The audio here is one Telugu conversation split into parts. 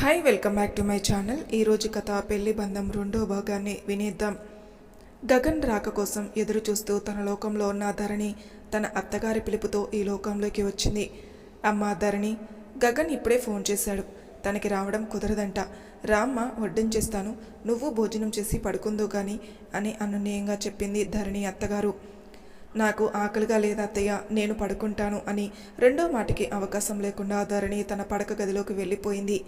Hi welcome back to my channel ఈరోజు కథ పెళ్ళి బంధం రెండో భాగాన్ని వినేద్దాం. గగన్ రాక కోసం ఎదురు చూస్తూ తన లోకంలో ఉన్న ధరణి తన అత్తగారి పిలుపుతో ఈ లోకంలోకి వచ్చింది. అమ్మ ధరణి గగన్ ఇప్పుడే ఫోన్ చేశాడు. తనకి రావడం కుదరదంట. రామ్మ వడ్డించేస్తాను నువ్వు భోజనం చేసి పడుకుందో గాని అని అనునయంగా చెప్పింది ధరణి అత్తగారు. నాకు ఆకలిగా లేదా అత్తయ్య. నేను పడుకుంటాను అని రెండో మాటికి అవకాశం లేకుండా ధరణి తన పడక గదిలోకి వెళ్ళిపోయింది.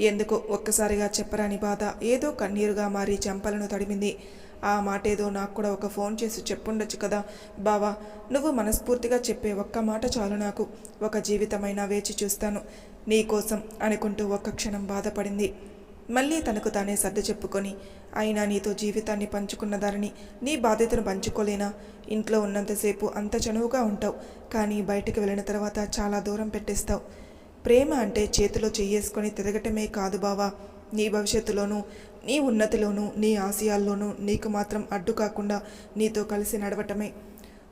ఎందుకో ఒక్కసారిగా చెప్పరాని బాధ. ఏదో కన్నీరుగా మారి చెంపలను తడిమింది. ఆ మాట ఏదో నాకు కూడా ఒక ఫోన్ చేసి చెప్పుండొచ్చు కదా. బావా నువ్వు మనస్ఫూర్తిగా చెప్పే ఒక్క మాట చాలు నాకు. ఒక జీవితమైనా వేచి చూస్తాను. నీకోసం అనుకుంటూ ఒక్క క్షణం బాధపడింది. మళ్ళీ తనకు తానే సర్ది చెప్పుకొని అయినా నీతో జీవితాన్ని పంచుకున్న ధరణి నీ బాధ్యతను పంచుకోలేనా? ఇంట్లో ఉన్నంతసేపు అంత చనువుగా ఉంటావు. కానీ బయటకు వెళ్ళిన తర్వాత చాలా దూరం పెట్టేస్తావు. ప్రేమ అంటే చేతిలో చెయ్యేసుకొని తిరగటమే కాదు బావా. నీ భవిష్యత్తులోనూ నీ ఉన్నతిలోనూ నీ ఆశయాల్లోనూ నీకు మాత్రం అడ్డు కాకుండా నీతో కలిసి నడవటమే.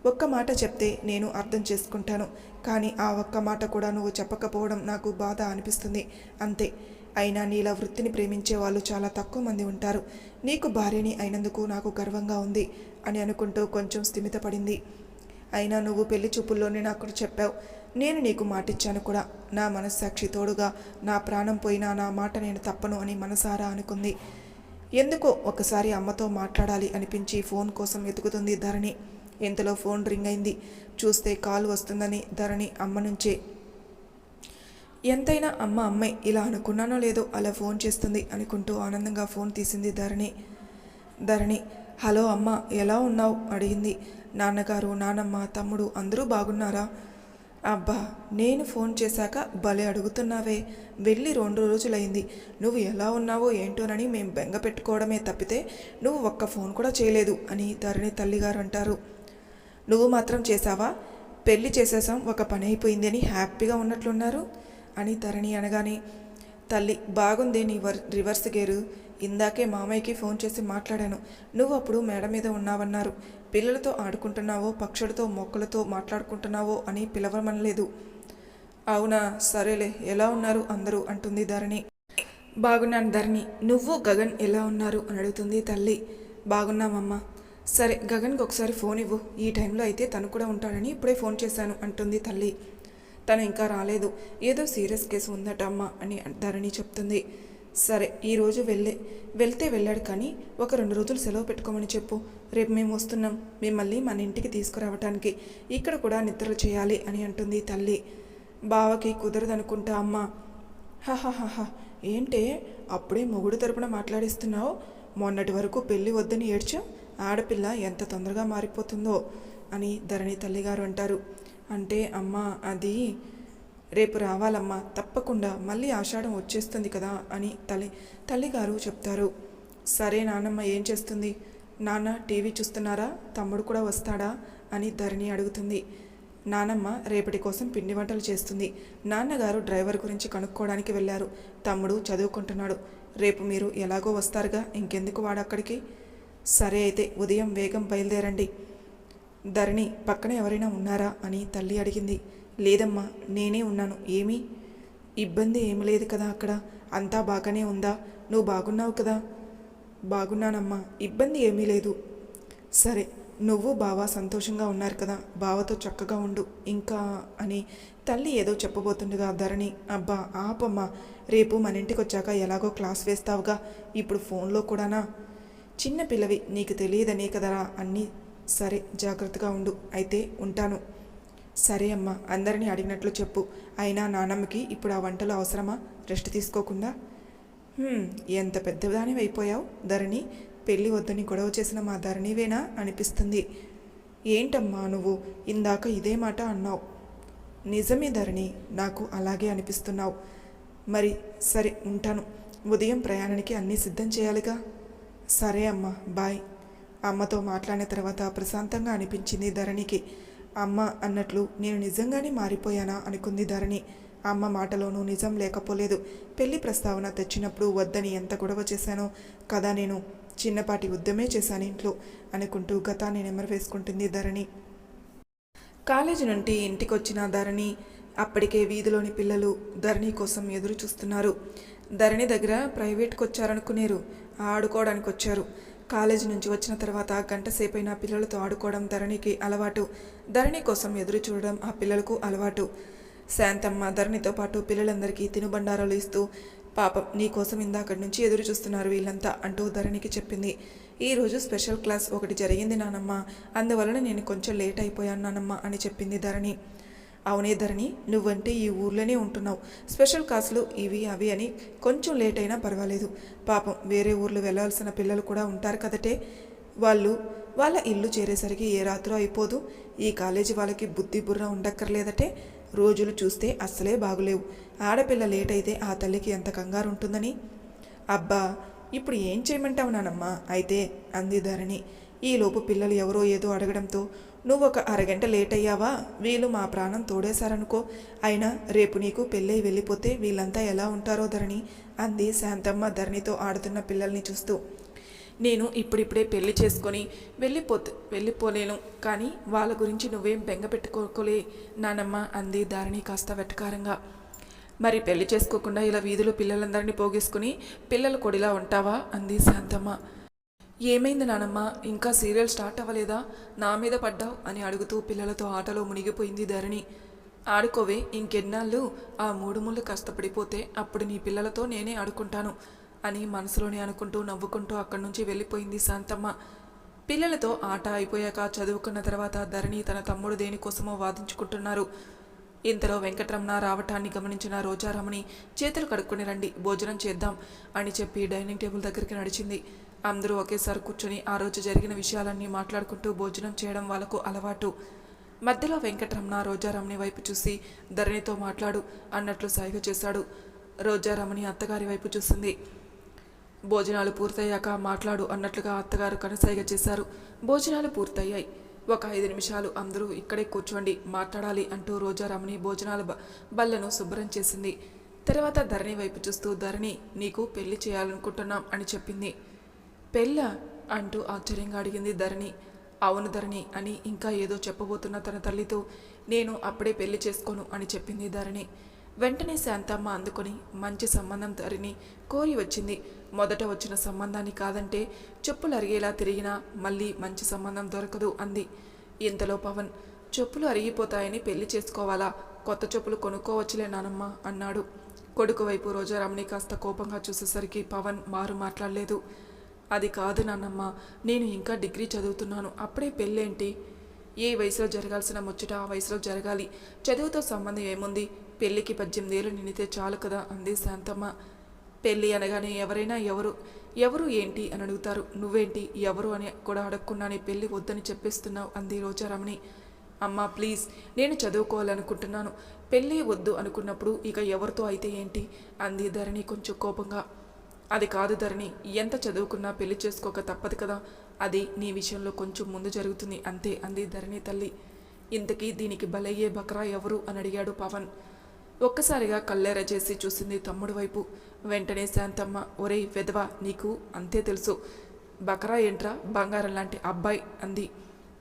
ఒక్క మాట చెప్తే నేను అర్థం చేసుకుంటాను. కానీ ఆ ఒక్క మాట కూడా నువ్వు చెప్పకపోవడం నాకు బాధ అనిపిస్తుంది. అంతే. అయినా నీలా వృత్తిని ప్రేమించే వాళ్ళు చాలా తక్కువ మంది ఉంటారు. నీకు భార్యని అయినందుకు నాకు గర్వంగా ఉంది అని అనుకుంటూ కొంచెం స్థిమితపడింది. అయినా నువ్వు పెళ్ళి చూపుల్లోనే నాకు చెప్పావు. నేను నీకు మాటిచ్చాను కూడా. నా మనస్సాక్షి తోడుగా నా ప్రాణం పోయినా నా మాట నేను తప్పను అని మనసారా అనుకుంది. ఎందుకో ఒకసారి అమ్మతో మాట్లాడాలి అనిపించి ఫోన్ కోసం వెతుకుతుంది ధరణి. ఇంతలో ఫోన్ రింగ్ అయింది. చూస్తే కాల్ వస్తుందని ధరణి అమ్మ నుంచే. ఎంతైనా అమ్మ అమ్మాయి ఇలా అనుకున్నానో లేదో అలా ఫోన్ చేస్తుంది అనుకుంటూ ఆనందంగా ఫోన్ తీసింది ధరణి. ధరణి హలో అమ్మ ఎలా ఉన్నావు? అడిగింది. నాన్నగారు నానమ్మ తమ్ముడు అందరూ బాగున్నారా? అబ్బా నేను ఫోన్ చేశాక భలే అడుగుతున్నావే. వెళ్ళి రెండు రోజులైంది. నువ్వు ఎలా ఉన్నావో ఏంటోనని మేము బెంగ పెట్టుకోవడమే తప్పితే నువ్వు ఒక్క ఫోన్ కూడా చేయలేదు అని ధరణి తల్లిగారు అంటారు నువ్వు మాత్రం చేశావా? పెళ్ళి చేసేసాం ఒక పని అయిపోయింది అని హ్యాపీగా ఉన్నట్లున్నారు అని ధరణి అనగానే తల్లి బాగుంది నీ వర్ రివర్స్ గేరు. ఇందాకే మామయ్యకి ఫోన్ చేసి మాట్లాడాను. నువ్వు అప్పుడు మేడ మీద ఉన్నావన్నారు. పిల్లలతో ఆడుకుంటున్నావో పక్షులతో మొక్కలతో మాట్లాడుకుంటున్నావో అని పిలవమనలేదు. అవునా? సరేలే ఎలా ఉన్నారు అందరూ? అంటుంది ధరణి. బాగున్నాను ధరణి. నువ్వు గగన్ ఎలా ఉన్నారు? అని అడుగుతుంది తల్లి. బాగున్నామమ్మ సరే గగన్కి ఒకసారి ఫోన్ ఇవ్వు. ఈ టైంలో అయితే తను కూడా ఉంటాడని ఇప్పుడే ఫోన్ చేశాను అంటుంది తల్లి. తను ఇంకా రాలేదు. ఏదో సీరియస్ కేసు ఉందట అమ్మ అని ధరణి చెప్తుంది. సరే ఈరోజు వెళ్ళే వెళ్తే వెళ్ళాడు కానీ ఒక రెండు రోజులు సెలవు పెట్టుకోమని చెప్పు. రేపు మేము వస్తున్నాం. మిమ్మల్ని మన ఇంటికి తీసుకురావటానికి. ఇక్కడ కూడా నిద్రలు చేయాలి అని అంటుంది తల్లి. బావకి కుదరదనుకుంటా అమ్మ. హహహహ ఏంటే? అప్పుడే మొగుడు తరపున మాట్లాడిస్తున్నావు. మొన్నటి వరకు పెళ్ళి వద్దని ఏడ్చా. ఆడపిల్ల ఎంత తొందరగా మారిపోతుందో అని ధరణి తల్లిగారు అంటారు. అంటే అమ్మ అది రేపు రావాలమ్మా తప్పకుండా మళ్ళీ ఆషాఢం వచ్చేస్తుంది కదా అని తల్లి తల్లిగారు చెప్తారు. సరే నానమ్మ ఏం చేస్తుంది? నాన్న టీవీ చూస్తున్నారా? తమ్ముడు కూడా వస్తాడా? అని ధరణి అడుగుతుంది. నానమ్మ రేపటి కోసం పిండి వంటలు చేస్తుంది. నాన్నగారు డ్రైవర్ గురించి కనుక్కోవడానికి వెళ్ళారు. తమ్ముడు చదువుకుంటున్నాడు. రేపు మీరు ఎలాగో వస్తారుగా? ఇంకెందుకు వాడక్కడికి సరే అయితే ఉదయం వేగం బయలుదేరండి. ధరణి పక్కన ఎవరైనా ఉన్నారా? అని తల్లి అడిగింది. లేదమ్మా నేనే ఉన్నాను. ఏమీ? ఇబ్బంది ఏమి లేదు కదా అక్కడ? అంతా బాగానే ఉందా? నువ్వు బాగున్నావు కదా? బాగున్నానమ్మా. ఇబ్బంది ఏమీ లేదు. సరే నువ్వు బావ సంతోషంగా ఉన్నారు కదా? బావతో చక్కగా ఉండు. ఇంకా అని తల్లి ఏదో చెప్పబోతుండగా ధరణి అబ్బా ఆపమ్మా. రేపు మన ఇంటికి వచ్చాక ఎలాగో క్లాస్ వేస్తావుగా? ఇప్పుడు ఫోన్లో కూడానా? చిన్న పిల్లవి నీకు తెలియదనే కదరా? అన్నీ సరే జాగ్రత్తగా ఉండు. అయితే ఉంటాను. సరే అమ్మా అందరినీ అడిగినట్లు చెప్పు. అయినా నానమ్మకి ఇప్పుడు ఆ వంటలు అవసరమా? రెస్ట్ తీసుకోకుండా? ఎంత పెద్దదానివి అయిపోయావు ధరణి? పెళ్ళి వద్దని గొడవ చేసిన మా ధరణివేనా? అనిపిస్తుంది. ఏంటమ్మా నువ్వు? ఇందాక ఇదే మాట అన్నావు. నిజమే ధరణి నాకు అలాగే అనిపిస్తున్నావు. మరి సరే ఉంటాను. ఉదయం ప్రయాణానికి అన్నీ సిద్ధం చేయాలిగా? సరే అమ్మా బాయ్. అమ్మతో మాట్లాడిన తర్వాత ప్రశాంతంగా అనిపించింది ధరణికి. అమ్మ అన్నట్లు నేను నిజంగానే మారిపోయానా అనుకుంది ధరణి. అమ్మ మాటలోనూ నిజం లేకపోలేదు. పెళ్ళి ప్రస్తావన తెచ్చినప్పుడు వద్దని ఎంత గొడవ చేశానో కదా నేను. చిన్నపాటి ఉద్యమే చేశాను ఇంట్లో అనుకుంటూ గతాన్ని నెమరవేసుకుంటుంది ధరణి. కాలేజీ నుండి ఇంటికొచ్చిన ధరణి అప్పటికే వీధిలోని పిల్లలు ధరణి కోసం ఎదురు చూస్తున్నారు ధరణి దగ్గర ప్రైవేట్కి వచ్చారనుకునేరు ఆడుకోవడానికి వచ్చారు కాలేజీ నుంచి వచ్చిన తర్వాత గంటసేపైనా పిల్లలతో ఆడుకోవడం ధరణికి అలవాటు. ధరణి కోసం ఎదురు చూడడం ఆ పిల్లలకు అలవాటు. శాంతమ్మ ధరణితో పాటు పిల్లలందరికీ తినుబండారాలు ఇస్తూ పాపం నీ కోసం ఇందాకటి నుంచి ఎదురు చూస్తున్నారు వీళ్ళంతా అంటూ ధరణికి చెప్పింది. ఈరోజు స్పెషల్ క్లాస్ ఒకటి జరిగింది నానమ్మ. అందువలన నేను కొంచెం లేట్ అయిపోయాను నానమ్మ అని చెప్పింది ధరణి. అవునే ధరణి నువ్వంటే ఈ ఊర్లోనే ఉంటున్నావు. స్పెషల్ క్లాసులు ఇవి అవి అని కొంచెం లేట్ అయినా పర్వాలేదు. పాపం వేరే ఊర్లు వెళ్ళాల్సిన పిల్లలు కూడా ఉంటారు కదటే. వాళ్ళు వాళ్ళ ఇల్లు చేరేసరికి ఏ రాత్రో అయిపోదు. ఈ కాలేజీ వాళ్ళకి బుద్ధి బుర్ర ఉండక్కర్లేదటే. రోజులు చూస్తే అస్సలే బాగులేవు. ఆడపిల్ల లేట్ అయితే ఆ తల్లికి ఎంత కంగారు ఉంటుందని అబ్బా ఇప్పుడు ఏం చేయమంటావు నానమ్మా? అయితే అంది ధరణి. ఈలోపు పిల్లలు ఎవరో ఏదో అడగడంతో నువ్వు ఒక అరగంట లేట్ అయ్యావా వీళ్ళు మా ప్రాణం తోడేశారనుకో. అయినా రేపు నీకు పెళ్ళై వెళ్ళిపోతే వీళ్ళంతా ఎలా ఉంటారో ధరణి? అంది శాంతమ్మ ధరణితో ఆడుతున్న పిల్లల్ని చూస్తూ. నేను ఇప్పుడిప్పుడే పెళ్ళి చేసుకొని వెళ్ళిపోతే వెళ్ళిపోలేను. కానీ వాళ్ళ గురించి నువ్వేం బెంగ పెట్టుకోకోలే నానమ్మ అంది ధరణి కాస్త వెటకారంగా. మరి పెళ్ళి చేసుకోకుండా ఇలా వీధిలో పిల్లలందరినీ పోగేసుకుని పిల్లల కొడిలా ఉంటావా? అంది శాంతమ్మ. ఏమైంది నానమ్మ? ఇంకా సీరియల్ స్టార్ట్ అవ్వలేదా? నా మీద పడ్డావు అని అడుగుతూ పిల్లలతో ఆటలో మునిగిపోయింది ధరణి. ఆడుకోవే ఇంకెన్నాళ్ళు? ఆ మూడు ముళ్ళు కష్టపడిపోతే అప్పుడు నీ పిల్లలతో నేనే ఆడుకుంటాను అని మనసులోనే అనుకుంటూ నవ్వుకుంటూ అక్కడి నుంచి వెళ్ళిపోయింది శాంతమ్మ. పిల్లలతో ఆట అయిపోయాక చదువుకున్న తర్వాత ధరణి తన తమ్ముడు దేనికోసమో వాదించుకుంటున్నారు. ఇంతలో వెంకటరమణ రావటాన్ని గమనించిన రోజారమణి చేతులు కడుక్కుని రండి భోజనం చేద్దాం అని చెప్పి డైనింగ్ టేబుల్ దగ్గరికి నడిచింది. అందరూ ఒకేసారి కూర్చొని ఆ రోజు జరిగిన విషయాలన్నీ మాట్లాడుకుంటూ భోజనం చేయడం వాళ్ళకు అలవాటు. మధ్యలో వెంకటరమణ రోజారమణి వైపు చూసి ధరణితో మాట్లాడు అన్నట్లు సైగ చేశాడు. రోజారమణి అత్తగారి వైపు చూసింది. భోజనాలు పూర్తయ్యాక మాట్లాడు అన్నట్లుగా అత్తగారు కనసైగ చేశారు. భోజనాలు పూర్తయ్యాయి. ఒక ఐదు నిమిషాలు అందరూ ఇక్కడే కూర్చోండి మాట్లాడాలి అంటూ రోజారమణి భోజనాల బ- బల్లను శుభ్రం చేసింది. తర్వాత ధరణి వైపు చూస్తూ ధరణి నీకు పెళ్ళి చేయాలనుకుంటున్నాం అని చెప్పింది. పెళ్ళ? అంటూ ఆశ్చర్యంగా అడిగింది ధరణి. అవును ధరణి అని ఇంకా ఏదో చెప్పబోతున్న తన తల్లితో నేను అప్పుడే పెళ్ళి చేసుకోను అని చెప్పింది ధరణి. వెంటనే శాంతమ్మ అందుకొని మంచి సంబంధం ధరణి కోరి వచ్చింది. మొదట వచ్చిన సంబంధాన్ని కాదంటే చెప్పులు అరిగేలా తిరిగినా మళ్ళీ మంచి సంబంధం దొరకదు అంది. ఇంతలో పవన్ చెప్పులు అరిగిపోతాయని పెళ్ళి చేసుకోవాలా? కొత్త చెప్పులు కొనుక్కోవచ్చులే నానమ్మ అన్నాడు. కొడుకు వైపు రోజారామ్ని కాస్త కోపంగా చూసేసరికి పవన్ మారు మాట్లాడలేదు. అది కాదు నాన్నమ్మ నేను ఇంకా డిగ్రీ చదువుతున్నాను. అప్పుడే పెళ్ళేంటి? ఏ వయసులో జరగాల్సిన ముచ్చట ఆ వయసులో జరగాలి. చదువుతో సంబంధం ఏముంది? పెళ్ళికి పద్దెనిమిది ఏళ్ళు నిండితే చాలు కదా అంది శాంతమ్మ. పెళ్ళి అనగానే ఎవరైనా ఎవరు ఎవరు ఏంటి అని అడుగుతారు. నువ్వేంటి? ఎవరు అని కూడా అడగకుండానే పెళ్ళి వద్దని చెప్పేస్తున్నావు అంది రోజారమణి అమ్మ ప్లీజ్ నేను చదువుకోవాలనుకుంటున్నాను. పెళ్ళి వద్దు అనుకున్నప్పుడు ఇక ఎవరితో అయితే ఏంటి? అంది ధరణి కొంచెం కోపంగా. అది కాదు ధరణి ఎంత చదువుకున్నా పెళ్ళి చేసుకోక తప్పదు కదా. అది నీ విషయంలో కొంచెం ముందు జరుగుతుంది అంతే అంది ధరణి తల్లి. ఇంతకీ దీనికి బలయ్యే బకరా ఎవరు అని అడిగాడు పవన్. ఒక్కసారిగా కళ్ళెర చేసి చూసింది తమ్ముడు వైపు. వెంటనే శాంతమ్మ ఒరేయ్ వెధవా నీకు అంతే తెలుసు. బకరా ఏంట్రా? బంగారం లాంటి అబ్బాయి అంది.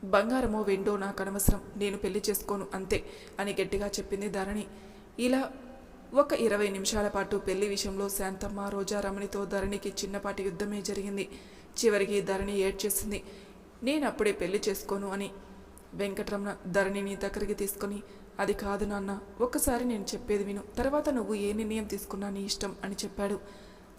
బంగారమో వెండో నాకు అనవసరం నేను పెళ్ళి చేసుకోను అంతే అని గట్టిగా చెప్పింది ధరణి. ఇలా ఒక ఇరవై నిమిషాల పాటు పెళ్ళి విషయంలో శాంతమ్మ రోజా రమణితో ధరణికి చిన్నపాటి యుద్ధమే జరిగింది. చివరికి ధరణి ఏడ్చేసింది. నేను అప్పుడే పెళ్ళి చేసుకోను అని వెంకటరమణ ధరణిని దగ్గరికి తీసుకొని అది కాదు నాన్న ఒక్కసారి నేను చెప్పేది విను. తర్వాత నువ్వు ఏ నిర్ణయం తీసుకున్నా నీ ఇష్టం అని చెప్పాడు.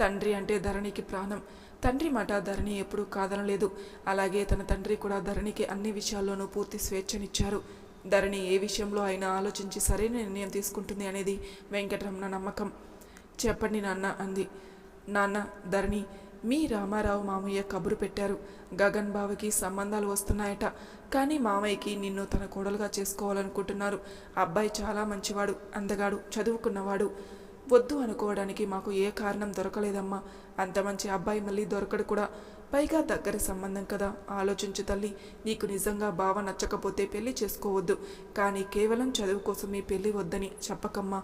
తండ్రి అంటే ధరణికి ప్రాణం. తండ్రి మాట ధరణి ఎప్పుడూ కాదనలేదు. అలాగే తన తండ్రి కూడా ధరణికి అన్ని విషయాల్లోనూ పూర్తి స్వేచ్ఛనిచ్చారు. ధరణి ఏ విషయంలో అయినా ఆలోచించి సరైన నిర్ణయం తీసుకుంటుంది అనేది వెంకటరమణ నమ్మకం. చెప్పండి నాన్న అంది. నాన్న ధరణి మీ రామారావు మామయ్య కబురు పెట్టారు. గగన్ బావకి సంబంధాలు వస్తున్నాయట. కానీ మామయ్యకి నిన్ను తన కోడలుగా చేసుకోవాలనుకుంటున్నారు. అబ్బాయి చాలా మంచివాడు అందగాడు చదువుకున్నవాడు. వద్దు అనుకోవడానికి మాకు ఏ కారణం దొరకలేదమ్మా. అంత మంచి అబ్బాయి మళ్ళీ దొరకడు కూడా. పైగా దగ్గర సంబంధం కదా. ఆలోచించు తల్లి నీకు నిజంగా బావ నచ్చకపోతే పెళ్ళి చేసుకోవద్దు. కానీ కేవలం చదువు కోసమే పెళ్ళి వద్దని చెప్పకమ్మా.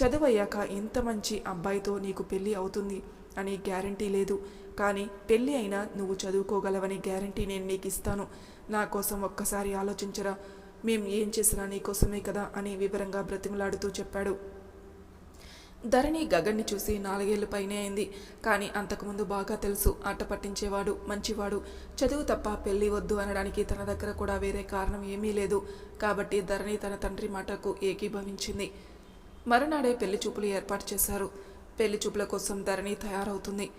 చదువు అయ్యాక ఇంత మంచి అబ్బాయితో నీకు పెళ్ళి అవుతుంది అని గ్యారంటీ లేదు. కానీ పెళ్ళి అయినా నువ్వు చదువుకోగలవని గ్యారంటీ నేను నీకు ఇస్తాను నా కోసం ఒక్కసారి ఆలోచించరా. మేం ఏం చేసినా నీకోసమే కదా అని వివరంగా బ్రతిమలాడుతూ చెప్పాడు. ధరణి గగన్ని చూసి నాలుగేళ్ళ పైనే అయింది. కానీ అంతకుముందు బాగా తెలుసు ఆట పట్టించేవాడు మంచివాడు. చదువు తప్ప పెళ్ళి వద్దు అనడానికి తన దగ్గర కూడా వేరే కారణం ఏమీ లేదు. కాబట్టి ధరణి తన తండ్రి మాటకు ఏకీభవించింది. మరునాడే పెళ్ళి చూపులు ఏర్పాటు చేశారు. పెళ్ళి చూపుల కోసం ధరణి తయారవుతుంది.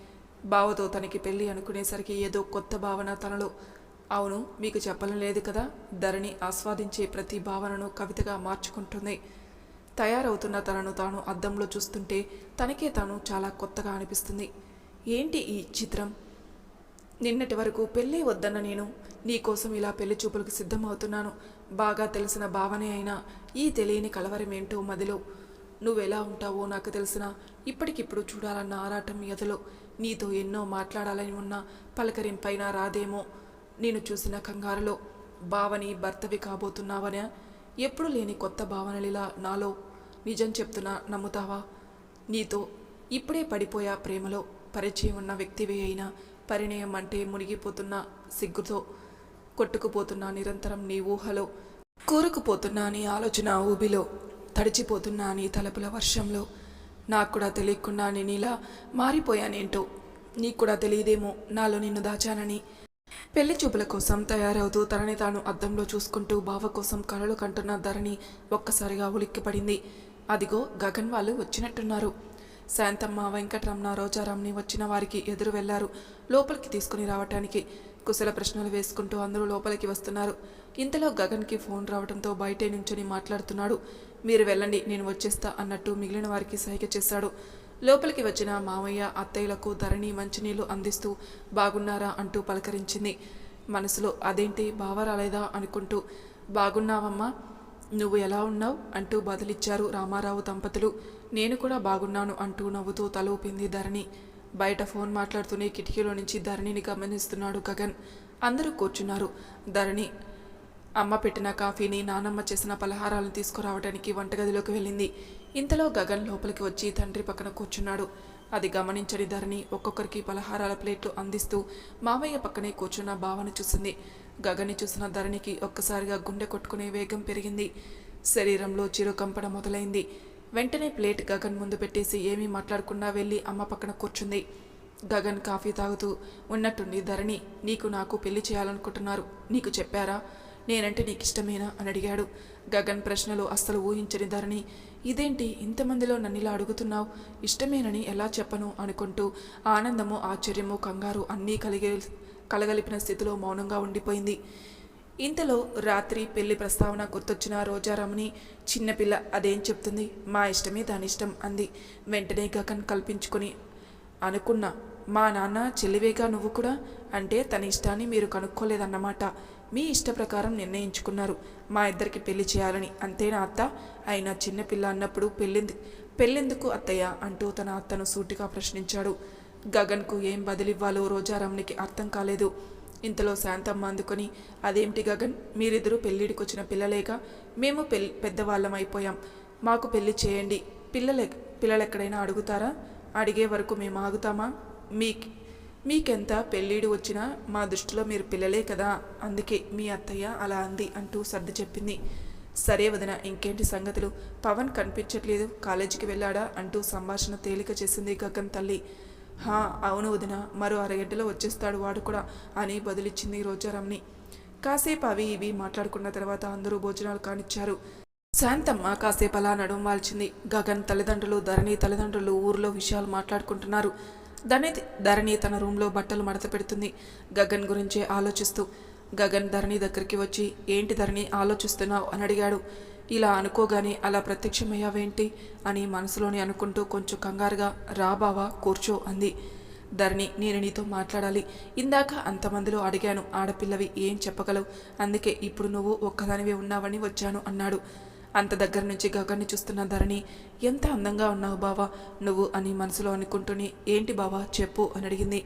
బావతో తనకి పెళ్ళి అనుకునేసరికి ఏదో కొత్త భావన తనలో. అవును మీకు చెప్పడం లేదు కదా? ధరణి ఆస్వాదించే ప్రతి భావనను కవితగా మార్చుకుంటుంది. తయారవుతున్న తనను తాను అద్దంలో చూస్తుంటే తనకే తాను చాలా కొత్తగా అనిపిస్తుంది. ఏంటి ఈ చిత్రం? నిన్నటి వరకు పెళ్ళే వద్దన్న నేను నీకోసం ఇలా పెళ్ళి చూపులకు సిద్ధమవుతున్నాను. బాగా తెలిసిన భావనే అయినా ఈ తెలియని కలవరమేంటో మదిలో. నువ్వెలా ఉంటావో నాకు తెలిసిన ఇప్పటికిప్పుడు చూడాలన్న ఆరాటం ఎదలో నీతో ఎన్నో మాట్లాడాలని ఉన్న పలకరింపైనా రాదేమో. నేను చూసిన కంగారులో భావని భర్తవి కాబోతున్నావనే? ఎప్పుడు లేని కొత్త భావనలిలా నాలో నిజం చెప్తున్నా నమ్ముతావా? నీతో ఇప్పుడే పడిపోయా ప్రేమలో పరిచయం ఉన్న వ్యక్తివే అయినా పరిణయం అంటే మునిగిపోతున్న సిగ్గుతో కొట్టుకుపోతున్నా నిరంతరం నీ ఊహలో కూరుకుపోతున్నా నీ ఆలోచన ఊబిలో తడిచిపోతున్నా నీ తలపుల వర్షంలో. నాకు కూడా తెలియకుండా నేను ఇలా మారిపోయానేంటో నీకు కూడా తెలియదేమో నాలో నిన్ను దాచానని పెళ్ళి చూపుల కోసం తయారవుతూ తనని తాను అద్దంలో చూసుకుంటూ బావ కోసం కలలు కంటున్న ధరణి ఒక్కసారిగా ఉలిక్కిపడింది. అదిగో గగన్ వాళ్ళు వచ్చినట్టున్నారు. శాంతమ్మ వెంకటరమణ రోజారాంని వచ్చిన వారికి ఎదురు వెళ్ళారు. లోపలికి తీసుకుని రావటానికి కుశల ప్రశ్నలు వేసుకుంటూ అందరూ లోపలికి వస్తున్నారు. ఇంతలో గగన్కి ఫోన్ రావడంతో బయటే నుంచొని మాట్లాడుతున్నాడు. మీరు వెళ్ళండి నేను వచ్చేస్తా అన్నట్టు మిగిలిన వారికి సైగ చేశాడు. లోపలికి వచ్చిన మామయ్య అత్తయ్యలకు ధరణి మంచినీళ్ళు అందిస్తూ బాగున్నారా అంటూ పలకరించింది. మనసులో అదేంటి బావ రాలేదా అనుకుంటూ బాగున్నావమ్మా నువ్వు ఎలా ఉన్నావు? అంటూ బదులిచ్చారు రామారావు దంపతులు. నేను కూడా బాగున్నాను అంటూ నవ్వుతూ తల ఊపింది ధరణి. బయట ఫోన్ మాట్లాడుతూనే కిటికీలో నుంచి ధరణిని గమనిస్తున్నాడు గగన్. అందరూ కూర్చున్నారు. ధరణి అమ్మ పెట్టిన కాఫీని నానమ్మ చేసిన పలహారాలను తీసుకురావడానికి వంటగదిలోకి వెళ్ళింది. ఇంతలో గగన్ లోపలికి వచ్చి తండ్రి పక్కన కూర్చున్నాడు. అది గమనించని ధరణి ఒక్కొక్కరికి పలహారాల ప్లేట్లు అందిస్తూ మావయ్య పక్కనే కూర్చున్న భావన చూసింది. గగన్ని చూసిన ధరణికి ఒక్కసారిగా గుండె కొట్టుకునే వేగం పెరిగింది. శరీరంలో చిరుకంపడ మొదలైంది. వెంటనే ప్లేట్ గగన్ ముందు పెట్టేసి ఏమీ మాట్లాడకుండా వెళ్ళి అమ్మ పక్కన కూర్చుంది. గగన్ కాఫీ తాగుతూ ఉన్నట్టుండి ధరణి నీకు నాకు పెళ్ళి చేయాలనుకుంటున్నారు. నీకు చెప్పారా? నేనంటే నీకు ఇష్టమేనా అని అడిగాడు. గగన్ ప్రశ్నలు అస్సలు ఊహించని ధరణి. ఇదేంటి? ఇంతమందిలో నన్ను ఇలా అడుగుతున్నావు? ఇష్టమేనని ఎలా చెప్పను? అనుకుంటూ ఆనందము ఆశ్చర్యము కంగారు అన్నీ కలిగే కలగలిపిన స్థితిలో మౌనంగా ఉండిపోయింది. ఇంతలో రాత్రి పెళ్ళి ప్రస్తావన గుర్తొచ్చిన రోజారాముని చిన్నపిల్ల అదేం చెప్తుంది? మా ఇష్టమే దాని ఇష్టం అంది. వెంటనే గగన్ కల్పించుకొని అనుకున్నా మా నాన్న చెల్లివేగా నువ్వు కూడా? అంటే తన ఇష్టాన్ని మీరు కనుక్కోలేదన్నమాట. మీ ఇష్ట ప్రకారం నిర్ణయించుకున్నారు. మా ఇద్దరికి పెళ్ళి చేయాలని అంతేనా అత్త? అయినా చిన్నపిల్ల అన్నప్పుడు పెళ్ళింది పెళ్ళెందుకు అత్తయ్య? అంటూ తన అత్తను సూటిగా ప్రశ్నించాడు. గగన్కు ఏం బదిలివ్వాలో రోజారామునికి అర్థం కాలేదు. ఇంతలో శాంతమ్మ అందుకొని అదేమిటి గగన్? మీరిద్దరూ పెళ్ళిడికి వచ్చిన పిల్లలేక మేము పెళ్ళి పెద్దవాళ్ళం అయిపోయాం. మాకు పెళ్ళి చేయండి. పిల్లలే పిల్లలు ఎక్కడైనా అడుగుతారా? అడిగే వరకు మేము ఆగుతామా మీ మీకెంత పెళ్ళిడు వచ్చినా మా దృష్టిలో మీరు పిల్లలే కదా. అందుకే మీ అత్తయ్య అలా అంది అంటూ సర్ది చెప్పింది. సరే వదిన ఇంకేంటి సంగతులు? పవన్ కనిపించట్లేదు. కాలేజీకి వెళ్ళాడా అంటూ సంభాషణ తేలిక చేసింది గగన్ తల్లి. హా అవును వదిన మరో అరగంటలో వచ్చేస్తాడు వాడు కూడా అని బదులిచ్చింది రోజారాంని కాసేపు అవి ఇవి మాట్లాడుకున్న తర్వాత అందరూ భోజనాలు కానిచ్చారు. శాంతమ్మ కాసేపు అలా నడుం వాల్చింది. గగన్ తల్లిదండ్రులు ధరణి తల్లిదండ్రులు ఊర్లో విషయాలు మాట్లాడుకుంటున్నారు. ధని ధరణి తన రూమ్లో బట్టలు మడత పెడుతుంది. గగన్ గురించే ఆలోచిస్తూ గగన్ ధరణి దగ్గరికి వచ్చి ఏంటి ధరణి ఆలోచిస్తున్నావు? అని అడిగాడు. ఇలా అనుకోగానే అలా ప్రత్యక్షమయ్యావేంటి? అని మనసులోని అనుకుంటూ కొంచెం కంగారుగా రా బావా కూర్చో అంది. ధరణి నేను నీతో మాట్లాడాలి. ఇందాక అంతమందిలో అడిగాను ఆడపిల్లవి ఏం చెప్పగలవు? అందుకే ఇప్పుడు నువ్వు ఒక్కదానివే ఉన్నావని వచ్చాను అన్నాడు. అంత దగ్గర నుంచి గగన్ని చూస్తున్న ధరణి ఎంత అందంగా ఉన్నావు బావా నువ్వు అని మనసులో అనుకుంటూనే ఏంటి బావా చెప్పు అని అడిగింది.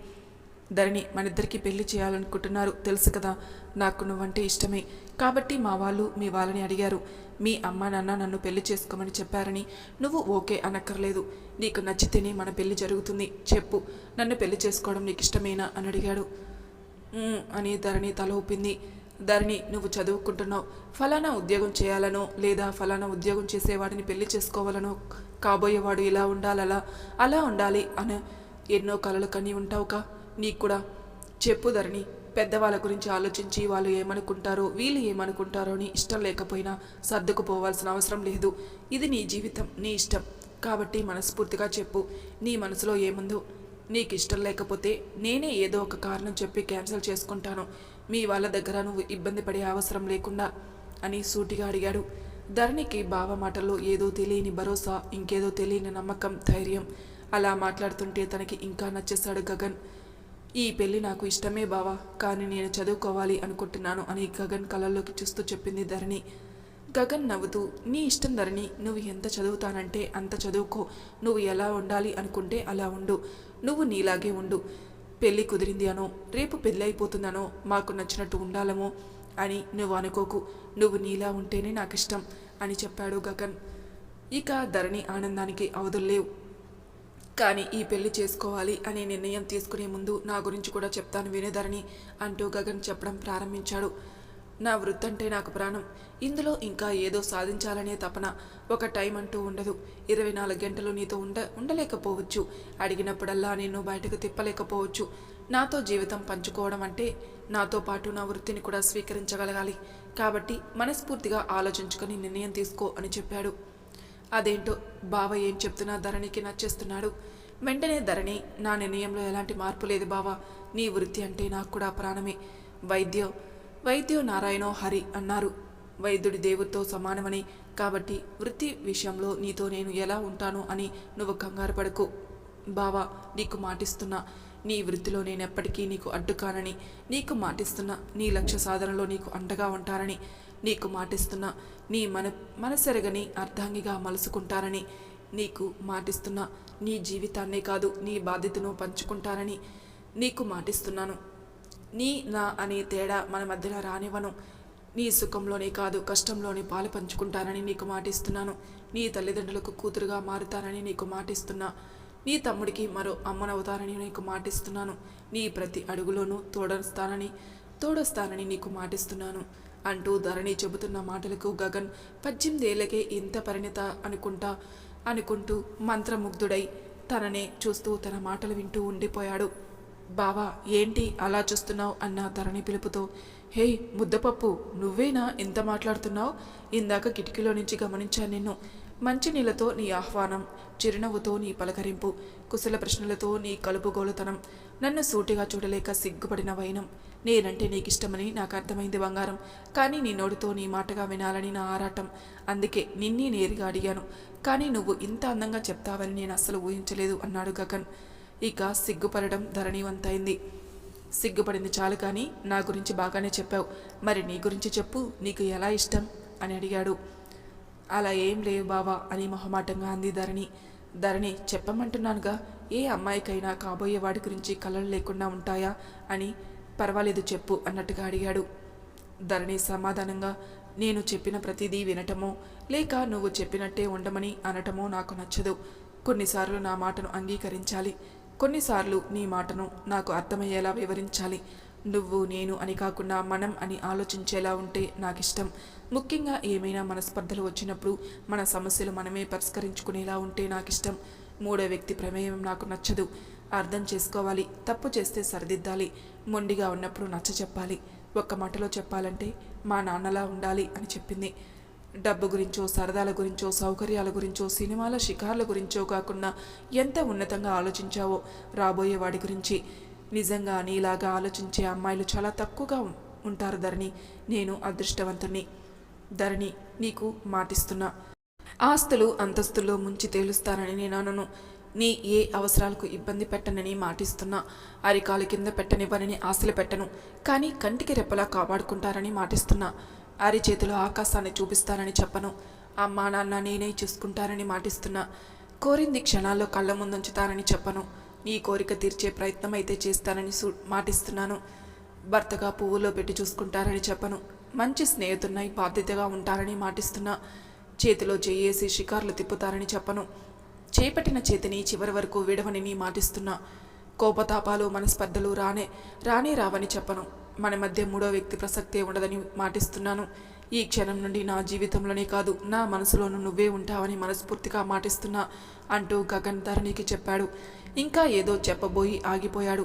ధరణి మనిద్దరికి పెళ్ళి చేయాలనుకుంటున్నారు తెలుసు కదా నాకు నువ్వంటే ఇష్టమే. కాబట్టి మా వాళ్ళు మీ వాళ్ళని అడిగారు. మీ అమ్మ నాన్న నన్ను పెళ్ళి చేసుకోమని చెప్పారని. నువ్వు ఓకే అనక్కర్లేదు. నీకు నచ్చితేనే మన పెళ్ళి జరుగుతుంది. చెప్పు. నన్ను పెళ్ళి చేసుకోవడం నీకు ఇష్టమేనా అని అడిగాడు. అని ధరణి తల ఊపింది. ధరణి నువ్వు చదువుకుంటున్నావు. ఫలానా ఉద్యోగం చేయాలనో లేదా ఫలానా ఉద్యోగం చేసేవాడిని పెళ్ళి చేసుకోవాలనో కాబోయేవాడు ఇలా ఉండాలలా? అలా ఉండాలి అని ఎన్నో కలలు కని ఉంటావుగా నీకు కూడా చెప్పు ధరణి. పెద్దవాళ్ళ గురించి ఆలోచించి వాళ్ళు ఏమనుకుంటారో వీళ్ళు ఏమనుకుంటారో అని ఇష్టం లేకపోయినా సర్దుకుపోవాల్సిన అవసరం లేదు. ఇది నీ జీవితం నీ ఇష్టం. కాబట్టి మనస్ఫూర్తిగా చెప్పు. నీ మనసులో ఏముందో? నీకు ఇష్టం లేకపోతే నేనే ఏదో ఒక కారణం చెప్పి క్యాన్సిల్ చేసుకుంటాను. మీ వాళ్ళ దగ్గర నువ్వు ఇబ్బంది పడే అవసరం లేకుండా అని సూటిగా అడిగాడు. ధరణికి బావ మాటల్లో ఏదో తెలియని భరోసా ఇంకేదో తెలియని నమ్మకం ధైర్యం అలా మాట్లాడుతుంటే తనకి ఇంకా నచ్చేశాడు గగన్. ఈ పెళ్ళి నాకు ఇష్టమే బావా కానీ నేను చదువుకోవాలి అనుకుంటున్నాను అని గగన్ కళ్ళల్లోకి చూస్తూ చెప్పింది ధరణి. గగన్ నవ్వుతూ నీ ఇష్టం ధరణి నువ్వు ఎంత చదువుతానంటే అంత చదువుకో నువ్వు ఎలా ఉండాలి అనుకుంటే అలా ఉండు నువ్వు నీలాగే ఉండు. పెళ్ళి కుదిరింది అనో రేపు పెళ్ళి అయిపోతుందనో మాకు నచ్చినట్టు ఉండాలమో అని నువ్వు అనుకోకు. నువ్వు నీలా ఉంటేనే నాకు ఇష్టం అని చెప్పాడు గగన్. ఇక ధరణి ఆనందానికి అవధుల్లేవు కానీ ఈ పెళ్ళి చేసుకోవాలి అనే నిర్ణయం తీసుకునే ముందు నా గురించి కూడా చెప్తాను వినేధరని అంటూ గగన్ చెప్పడం ప్రారంభించాడు. నా వృత్తంటే నాకు ప్రాణం. ఇందులో ఇంకా ఏదో సాధించాలనే తపన ఒక టైం అంటూ ఉండదు. ఇరవై నాలుగు గంటలు నీతో ఉండ ఉండలేకపోవచ్చు. అడిగినప్పుడల్లా నిన్ను బయటకు తిప్పలేకపోవచ్చు. నాతో జీవితం పంచుకోవడం అంటే నాతో పాటు నా వృత్తిని కూడా స్వీకరించగలగాలి. కాబట్టి మనస్ఫూర్తిగా ఆలోచించుకొని నిర్ణయం తీసుకో అని చెప్పాడు. అదేంటో బావ ఏం చెప్తున్నా ధరణికి నచ్చేస్తున్నాడు. వెంటనే ధరణి నా నిర్ణయంలో ఎలాంటి మార్పు లేదు బావా. నీ వృత్తి అంటే నాకు కూడా ప్రాణమే. వైద్యం వైద్యో నారాయణో హరి అన్నారు. వైద్యుడి దేవుడితో సమానమని కాబట్టి వృత్తి విషయంలో నీతో నేను ఎలా ఉంటాను అని నువ్వు కంగారు పడకు. బావా నీకు మాటిస్తున్నా నీ వృత్తిలో నేను ఎప్పటికీ నీకు అడ్డుకానని నీకు మాటిస్తున్నా నీ లక్ష్య సాధనలో నీకు అండగా ఉంటానని నీకు మాటిస్తున్నా నీ మన మనసెరగని అర్ధాంగిగా మలుసుకుంటానని నీకు మాటిస్తున్నా నీ జీవితాన్నే కాదు నీ బాధ్యతను పంచుకుంటానని నీకు మాటిస్తున్నాను. నీ నా అనే తేడా మన మధ్యలో రానివ్వను. నీ సుఖంలోనే కాదు కష్టంలోనే పాలు పంచుకుంటానని నీకు మాటిస్తున్నాను. నీ తల్లిదండ్రులకు కూతురుగా మారుతానని నీకు మాటిస్తున్నా. నీ తమ్ముడికి మరో అమ్మనవుతానని నీకు మాటిస్తున్నాను. నీ ప్రతి అడుగులోనూ తోడస్తానని తోడొస్తానని నీకు మాటిస్తున్నాను. అంటూ ధరణి చెబుతున్న మాటలకు గగన్ పద్దెనిమిదేళ్ళకే ఇంత పరిణిత అనుకుంటా అనుకుంటూ మంత్రముగ్ధుడై తననే చూస్తూ తన మాటలు వింటూ ఉండిపోయాడు. బావా ఏంటి అలా చూస్తున్నావు? అన్న ధరణి పిలుపుతో. హే ముద్దపప్పు నువ్వేనా ఎంత మాట్లాడుతున్నావు? ఇందాక కిటికీలో నుంచి గమనించాను నిన్ను. మంచినీళ్ళతో నీ ఆహ్వానం చిరునవ్వుతో నీ పలకరింపు కుశల ప్రశ్నలతో నీ కలుపుగోలుతనం. నన్ను సూటిగా చూడలేక సిగ్గుపడిన వైనం. నేనంటే నీకిష్టమని నాకు అర్థమైంది బంగారం. కానీ నీ నోటితో నీ మాటగా వినాలని నా ఆరాటం. అందుకే నిన్నే నేరుగా అడిగాను. కానీ నువ్వు ఇంత అందంగా చెప్తావని నేను అస్సలు ఊహించలేదు అన్నాడు గగన్. ఇక సిగ్గుపడడం ధరణి వంతైంది సిగ్గుపడింది చాలు కానీ నా గురించి బాగానే చెప్పావు. మరి నీ గురించి చెప్పు నీకు ఎలా ఇష్టం? అని అడిగాడు. అలా ఏం లేవు బావా అని మొహమాటంగా అంది ధరణి. ధరణి చెప్పమంటున్నానుగా ఏ అమ్మాయికైనా కాబోయే వాడి గురించి కలలు లేకుండా ఉంటాయా అని పర్వాలేదు చెప్పు అన్నట్టుగా అడిగాడు. ధరణి సమాధానంగా నేను చెప్పిన ప్రతిదీ వినటమో లేక నువ్వు చెప్పినట్టే ఉండమని అనటమో నాకు నచ్చదు. కొన్నిసార్లు నా మాటను అంగీకరించాలి. కొన్నిసార్లు నీ మాటను నాకు అర్థమయ్యేలా వివరించాలి. నువ్వు నేను అని కాకుండా మనం అని ఆలోచించేలా ఉంటే నాకు ఇష్టం ముఖ్యంగా ఏమైనా మనస్పర్ధలు వచ్చినప్పుడు మన సమస్యలు మనమే పరిష్కరించుకునేలా ఉంటే నాకు ఇష్టం మూడో వ్యక్తి ప్రమేయం నాకు నచ్చదు. అర్థం చేసుకోవాలి. తప్పు చేస్తే సరిదిద్దాలి. మొండిగా ఉన్నప్పుడు నచ్చ చెప్పాలి ఒక్క మాటలో చెప్పాలంటే మా నాన్నలా ఉండాలి అని చెప్పింది. డబ్బు గురించో సరదాల గురించో సౌకర్యాల గురించో సినిమాల షికార్ల గురించో కాకుండా ఎంత ఉన్నతంగా ఆలోచించావో రాబోయే వాడి గురించి. నిజంగా నీలాగా ఆలోచించే అమ్మాయిలు చాలా తక్కువగా ఉంటారు ధరణి. నేను అదృష్టవంతుణ్ణి. ధరణి నీకు మాటిస్తున్నా. ఆస్తులు అంతస్తుల్లో ముంచి తేలుస్తానని నేను అనను. నీ ఏ అవసరాలకు ఇబ్బంది పెట్టనని మాటిస్తున్నా. అరికాలు కింద పెట్టనివ్వనని ఆశలు పెట్టను. కానీ కంటికి రెప్పలా కాపాడుకుంటారని మాటిస్తున్నా. అరి చేతిలో ఆకాశాన్ని చూపిస్తానని చెప్పను. అమ్మా నాన్న నేనే చూసుకుంటారని మాటిస్తున్నా. కోరింది క్షణాల్లో కళ్ళ ముందుంచుతానని చెప్పను. నీ కోరిక తీర్చే ప్రయత్నం అయితే చేస్తానని సూ మాటిస్తున్నాను. భర్తగా పువ్వులో పెట్టి చూసుకుంటారని చెప్పను. మంచి స్నేహితున్నై బాధ్యతగా ఉంటారని మాటిస్తున్నా. చేతిలో చేయేసి షికార్లు తిప్పుతారని చెప్పను. చేపట్టిన చేతిని చివరి వరకు విడవని మాటిస్తున్నా. కోపతాపాలు మనస్పర్ధలు రానే రానే రావని చెప్పను. మన మధ్య మూడో వ్యక్తి ప్రసక్తే ఉండదని మాటిస్తున్నాను. ఈ క్షణం నుండి నా జీవితంలోనే కాదు నా మనసులోనూ నువ్వే ఉంటావని మనస్ఫూర్తిగా మాటిస్తున్నా అంటూ గగన్ ధరణికి చెప్పాడు. ఇంకా ఏదో చెప్పబోయి ఆగిపోయాడు.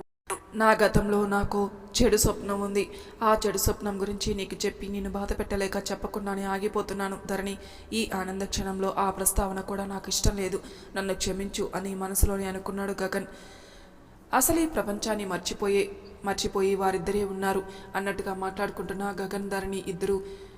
నా గతంలో నాకు చెడు స్వప్నం ఉంది. ఆ చెడు స్వప్నం గురించి నీకు చెప్పి నేను బాధ పెట్టలేక చెప్పకుండానే ఆగిపోతున్నాను ధరణి. ఈ ఆనంద క్షణంలో ఆ ప్రస్తావన కూడా నాకు ఇష్టం లేదు. నన్ను క్షమించు అని మనసులోనే అనుకున్నాడు గగన్. అసలు ఈ ప్రపంచాన్ని మర్చిపోయే మర్చిపోయి వారిద్దరే ఉన్నారు అన్నట్టుగా మాట్లాడుకుంటున్న గగన్ ధరణి ఇద్దరు.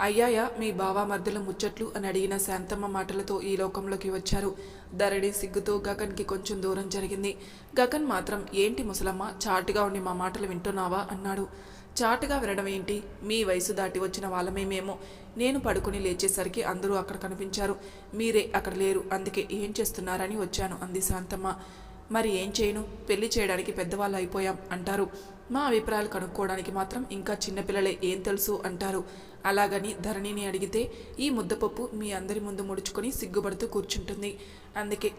అయ్యాయా మీ బావ మధ్యలో ముచ్చట్లు అని అడిగిన శాంతమ్మ మాటలతో ఈ లోకంలోకి వచ్చారు. ధరణి సిగ్గుతో గగన్కి కొంచెం దూరం జరిగింది. గగన్ మాత్రం ఏంటి ముసలమ్మ చాటుగా ఉండి మా మాటలు వింటున్నావా? అన్నాడు. చాటుగా వినడం ఏంటి? మీ వయసు దాటి వచ్చిన వాళ్ళమే మేము. నేను పడుకుని లేచేసరికి అందరూ అక్కడ కనిపించారు. మీరే అక్కడ లేరు. అందుకే ఏం చేస్తున్నారని వచ్చాను అంది శాంతమ్మ. మరి ఏం చేయను? పెళ్ళి చేయడానికి పెద్దవాళ్ళు అయిపోయాం అంటారు. మా అభిప్రాయాలు కనుక్కోవడానికి మాత్రం ఇంకా చిన్నపిల్లలే ఏం తెలుసు అంటారు. అలాగని ధరణిని అడిగితే ఈ ముద్దపప్పు మీ అందరి ముందు ముడుచుకొని సిగ్గుపడుతూ కూర్చుంటుంది. అందుకే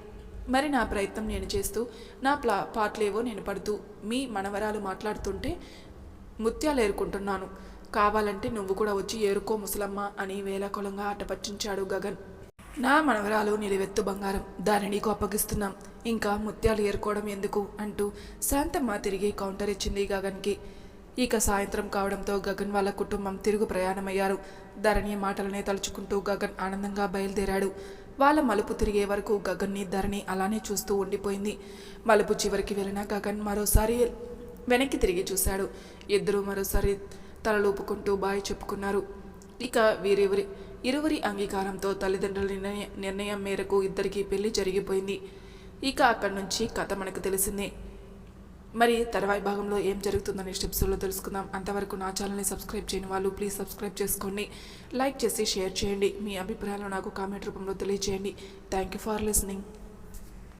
మరి నా ప్రయత్నం నేను చేస్తూ నా ప్లా పాటలేవో నేను పడుతూ మీ మనవరాలు మాట్లాడుతుంటే ముత్యాలు ఏరుకుంటున్నాను కావాలంటే నువ్వు కూడా వచ్చి ఏరుకో ముసలమ్మ అని వేలకొలంగా ఆటపట్టించాడు గగన్. నా మనవరాలు నిలువెత్తు బంగారం. దాన్ని నీకు అప్పగిస్తున్నాం. ఇంకా ముత్యాలు ఏరుకోవడం ఎందుకు? అంటూ శాంతమ్మ తిరిగి కౌంటర్ ఇచ్చింది గగన్కి. ఇక సాయంత్రం కావడంతో గగన్ వాళ్ళ కుటుంబం తిరుగు ప్రయాణమయ్యారు. ధరణి మాటలనే తలుచుకుంటూ గగన్ ఆనందంగా బయలుదేరాడు. వాళ్ళ మలుపు తిరిగే వరకు గగన్ని ధరణి అలానే చూస్తూ ఉండిపోయింది. మలుపు చివరికి వెళ్ళిన గగన్ మరోసారి వెనక్కి తిరిగి చూశాడు. ఇద్దరూ మరోసారి తలలూపుకుంటూ బాయ్ చెప్పుకున్నారు. ఇక వీరివరి ఇరువురి అంగీకారంతో తల్లిదండ్రుల నిర్ణయ నిర్ణయం మేరకు ఇద్దరికి పెళ్ళి జరిగిపోయింది. ఇక అక్కడి నుంచి కథ మనకు తెలిసిందే. మరి తర్వాయి భాగంలో ఏం జరుగుతుందనే స్టెప్స్లో తెలుసుకుందాం. అంతవరకు నా ఛానల్ని సబ్స్క్రైబ్ చేయని వాళ్ళు ప్లీజ్ సబ్స్క్రైబ్ చేసుకోండి. లైక్ చేసి షేర్ చేయండి. మీ అభిప్రాయాలు నాకు కామెంట్ రూపంలో తెలియజేయండి థ్యాంక్ యూ ఫర్ లిసనింగ్.